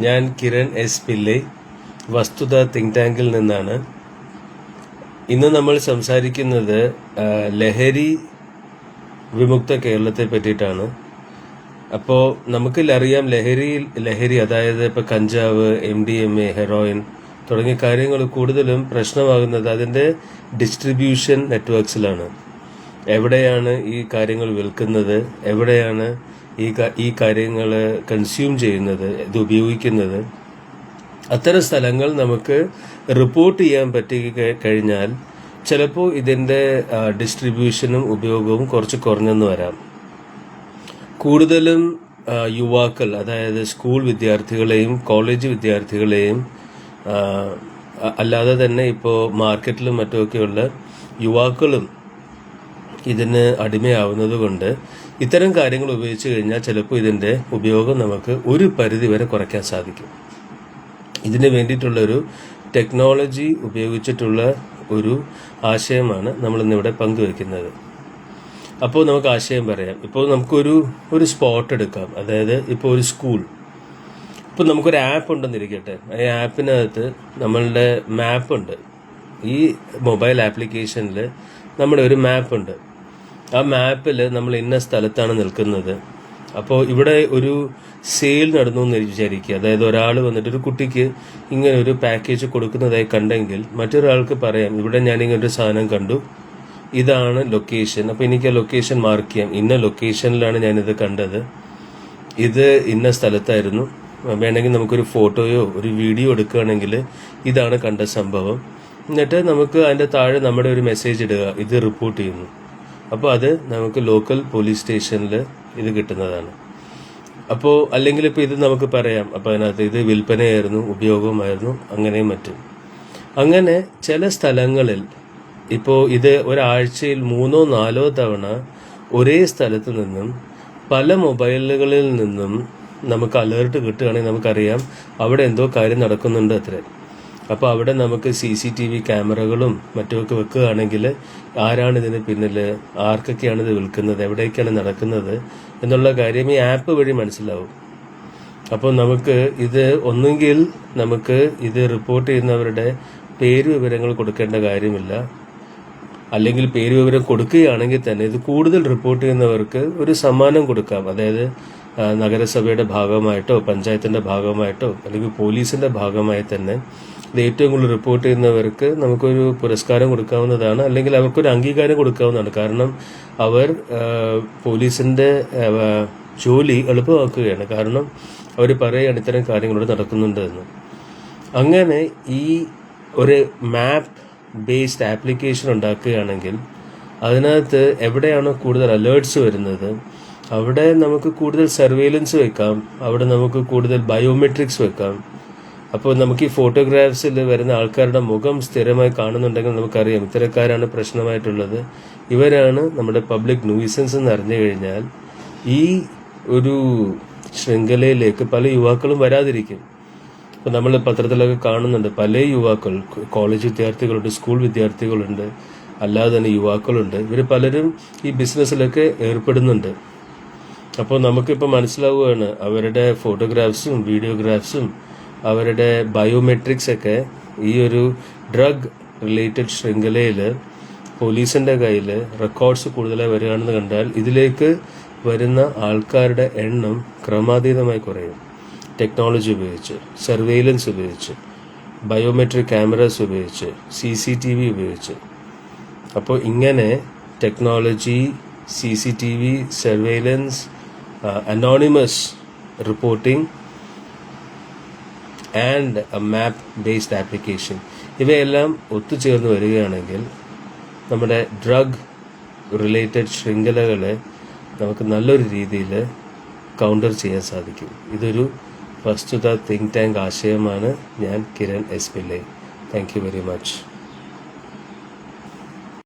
ഞാൻ കിരൺ എസ് പിള്ളെ വസ്തുത തിങ്ക് ടാങ്കിൽ നിന്നാണ്. ഇന്ന് നമ്മൾ സംസാരിക്കുന്നത് ലഹരി വിമുക്ത കേരളത്തെ പറ്റിയിട്ടാണ്. അപ്പോൾ നമുക്കില്ലറിയാം ലഹരി ലഹരി അതായത് ഇപ്പോൾ കഞ്ചാവ് M D M A heroin തുടങ്ങിയ കാര്യങ്ങൾ കൂടുതലും പ്രശ്നമാകുന്നത് അതിന്റെ ഡിസ്ട്രിബ്യൂഷൻ നെറ്റ്വർക്ക്സിലാണ് എവിടെയാണ് ഈ കാര്യങ്ങൾ വിൽക്കുന്നത്? എവിടെയാണ് ഈ ഈ കാര്യങ്ങൾ കൺസ്യൂം ചെയ്യുന്നത്? ഇത് ഉപയോഗിക്കുന്നത്? അത്തരം സ്ഥലങ്ങൾ നമുക്ക് റിപ്പോർട്ട് ചെയ്യാൻ പറ്റി കഴിഞ്ഞാൽ ചിലപ്പോൾ ഇതിന്റെ ഡിസ്ട്രിബ്യൂഷനും ഉപയോഗവും കുറച്ച് കുറഞ്ഞെന്ന് വരാം. കൂടുതലും യുവാക്കൾ അതായത് സ്കൂൾ വിദ്യാർത്ഥികളെയും കോളേജ് വിദ്യാർത്ഥികളെയും അല്ലാതെ തന്നെ ഇപ്പോൾ മാർക്കറ്റിലും മറ്റുമൊക്കെയുള്ള യുവാക്കളും ഇതിന് അടിമയാവുന്നത് കൊണ്ട് ഇത്തരം കാര്യങ്ങൾ ഉപയോഗിച്ച് കഴിഞ്ഞാൽ ചിലപ്പോൾ ഇതിന്റെ ഉപയോഗം നമുക്ക് ഒരു പരിധി വരെ കുറയ്ക്കാൻ സാധിക്കും. ഇതിന് വേണ്ടിയിട്ടുള്ളൊരു ടെക്നോളജി ഉപയോഗിച്ചിട്ടുള്ള ഒരു ആശയമാണ് നമ്മൾ ഇന്നിവിടെ പങ്കുവെക്കുന്നത്. അപ്പോൾ നമുക്ക് ആശയം പറയാം. ഇപ്പോൾ നമുക്കൊരു ഒരു സ്പോട്ട് എടുക്കാം. അതായത് ഇപ്പോൾ ഒരു സ്കൂൾ ഇപ്പോൾ നമുക്കൊരു ആപ്പ് ഉണ്ടെന്നിരിക്കട്ടെ. ഈ ആപ്പിനകത്ത് നമ്മളുടെ മാപ്പ് ഉണ്ട്. ഈ മൊബൈൽ ആപ്ലിക്കേഷനിൽ നമ്മുടെ ഒരു മാപ്പ് ഉണ്ട്. ആ മാപ്പിൽ നമ്മൾ ഇന്ന സ്ഥലത്താണ് നിൽക്കുന്നത്. അപ്പോൾ ഇവിടെ ഒരു സെയിൽ നടന്നു എന്ന് വിചാരിക്കുക. അതായത് ഒരാൾ വന്നിട്ട് ഒരു കുട്ടിക്ക് ഇങ്ങനെ ഒരു പാക്കേജ് കൊടുക്കുന്നതായി കണ്ടെങ്കിൽ മറ്റൊരാൾക്ക് പറയാം ഇവിടെ ഞാൻ ഇങ്ങനെ ഒരു സാധനം കണ്ടു. ഇതാണ് ലൊക്കേഷൻ അപ്പോൾ എനിക്ക് ആ ലൊക്കേഷൻ മാർക്ക് ചെയ്യാം. ഇന്ന ലൊക്കേഷനിലാണ് ഞാനിത് കണ്ടത്. ഇത് ഇന്ന സ്ഥലത്തായിരുന്നു. വേണമെങ്കിൽ നമുക്കൊരു ഫോട്ടോയോ ഒരു വീഡിയോ എടുക്കുകയാണെങ്കിൽ ഇതാണ് കണ്ട സംഭവം. എന്നിട്ട് നമുക്ക് അതിന്റെ താഴെ നമ്മുടെ ഒരു മെസ്സേജ് ഇടുക. ഇത് റിപ്പോർട്ട് ചെയ്യുന്നു. അപ്പോൾ അത് നമുക്ക് ലോക്കൽ പോലീസ് സ്റ്റേഷനിൽ ഇത് കിട്ടുന്നതാണ്. അപ്പോൾ അല്ലെങ്കിൽ ഇപ്പോൾ ഇത് നമുക്ക് പറയാം. അപ്പോൾ അതിനകത്ത് ഇത് വിൽപ്പനയായിരുന്നു ഉപയോഗമായിരുന്നു അങ്ങനെയും മറ്റും. അങ്ങനെ ചില സ്ഥലങ്ങളിൽ ഇപ്പോൾ ഇത് ഒരാഴ്ചയിൽ മൂന്നോ നാലോ തവണ ഒരേ സ്ഥലത്ത് നിന്നും പല മൊബൈലുകളിൽ നിന്നും നമുക്ക് അലേർട്ട് കിട്ടുകയാണെങ്കിൽ നമുക്കറിയാം അവിടെ എന്തോ കാര്യം നടക്കുന്നുണ്ട് അത്രേ. അപ്പോൾ അവിടെ നമുക്ക് സി സി ടി വി ക്യാമറകളും മറ്റുമൊക്കെ വെക്കുകയാണെങ്കിൽ ആരാണ് ഇതിന് പിന്നിൽ ആർക്കൊക്കെയാണ് ഇത് വിൽക്കുന്നത്? എവിടേക്കാണ് നടക്കുന്നത്? എന്നുള്ള കാര്യം ഈ ആപ്പ് വഴി മനസ്സിലാവും. അപ്പോൾ നമുക്ക് ഇത് ഒന്നുകിൽ നമുക്ക് ഇത് റിപ്പോർട്ട് ചെയ്യുന്നവരുടെ പേര് വിവരങ്ങൾ കൊടുക്കേണ്ട കാര്യമില്ല. അല്ലെങ്കിൽ പേര് വിവരം കൊടുക്കുകയാണെങ്കിൽ തന്നെ ഇത് കൂടുതൽ റിപ്പോർട്ട് ചെയ്യുന്നവർക്ക് ഒരു സമ്മാനം കൊടുക്കാം. അതായത് നഗരസഭയുടെ ഭാഗമായിട്ടോ പഞ്ചായത്തിന്റെ ഭാഗമായിട്ടോ അല്ലെങ്കിൽ പോലീസിന്റെ ഭാഗമായി തന്നെ ഇത് ഏറ്റവും കൂടുതൽ റിപ്പോർട്ട് ചെയ്യുന്നവർക്ക് നമുക്കൊരു പുരസ്കാരം കൊടുക്കാവുന്നതാണ് അല്ലെങ്കിൽ അവർക്കൊരു അംഗീകാരം കൊടുക്കാവുന്നതാണ്. കാരണം അവർ പോലീസിന്റെ ജോലി എളുപ്പമാക്കുകയാണ്. കാരണം അവർ പറയുകയാണ് ഇത്തരം കാര്യങ്ങളോട് നടക്കുന്നുണ്ട് എന്ന്. അങ്ങനെ ഈ ഒരു മാപ്പ് ബേസ്ഡ് ആപ്ലിക്കേഷൻ ഉണ്ടാക്കുകയാണെങ്കിൽ അതിനകത്ത് എവിടെയാണോ കൂടുതൽ അലേർട്സ് വരുന്നത് അവിടെ നമുക്ക് കൂടുതൽ സർവേലൻസ് വെക്കാം അവിടെ നമുക്ക് കൂടുതൽ ബയോമെട്രിക്സ് വെക്കാം അപ്പോൾ നമുക്ക് ഈ ഫോട്ടോഗ്രാഫ്സിൽ വരുന്ന ആൾക്കാരുടെ മുഖം സ്ഥിരമായി കാണുന്നുണ്ടെങ്കിൽ നമുക്കറിയാം ഇത്തരക്കാരാണ് പ്രശ്നമായിട്ടുള്ളത്. ഇവരാണ് നമ്മുടെ പബ്ലിക് ന്യൂസൻസ് എന്ന് അറിഞ്ഞു കഴിഞ്ഞാൽ ഈ ഒരു ശൃംഖലയിലേക്ക് പല യുവാക്കളും വരാതിരിക്കും. ഇപ്പം നമ്മൾ പത്രത്തിലൊക്കെ കാണുന്നുണ്ട് പല യുവാക്കൾ കോളേജ് വിദ്യാർത്ഥികളുണ്ട് സ്കൂൾ വിദ്യാർത്ഥികളുണ്ട് അല്ലാതെ തന്നെ യുവാക്കളുണ്ട്. ഇവർ പലരും ഈ ബിസിനസ്സിലൊക്കെ ഏർപ്പെടുന്നുണ്ട്. അപ്പോൾ നമുക്കിപ്പോൾ മനസ്സിലാവുകയാണ് അവരുടെ ഫോട്ടോഗ്രാഫ്സും വീഡിയോഗ്രാഫ്സും അവരുടെ ബയോമെട്രിക്സ് ഒക്കെ ഈ ഒരു ഡ്രഗ് റിലേറ്റഡ് ശൃംഖലയിൽ പോലീസിന്റെ കയ്യിൽ റെക്കോർഡ്സ് കൂടുതലായി വരികയാണെന്ന് കണ്ടാൽ ഇതിലേക്ക് വരുന്ന ആൾക്കാരുടെ എണ്ണം ക്രമാതീതമായി കുറയും. ടെക്നോളജി ഉപയോഗിച്ച് സർവെയിലൻസ് ഉപയോഗിച്ച് ബയോമെട്രിക് ക്യാമറാസ് ഉപയോഗിച്ച് സി സി ടി വി ഉപയോഗിച്ച്. അപ്പോൾ ഇങ്ങനെ technology C C T V surveillance anonymous reporting and a map based application ഇവയെല്ലാം ഒത്തുചേർന്ന് വരികയാണെങ്കിൽ നമ്മുടെ ഡ്രഗ് റിലേറ്റഡ് ശൃംഖലകളെ നമുക്ക് നല്ലൊരു രീതിയിൽ കൗണ്ടർ ചെയ്യാൻ സാധിക്കും. ഇതൊരു പ്രസ്തുത തിങ്ക് ടാങ്ക് ആശയമാണ് ഞാൻ Kiran S Pillai thank you very much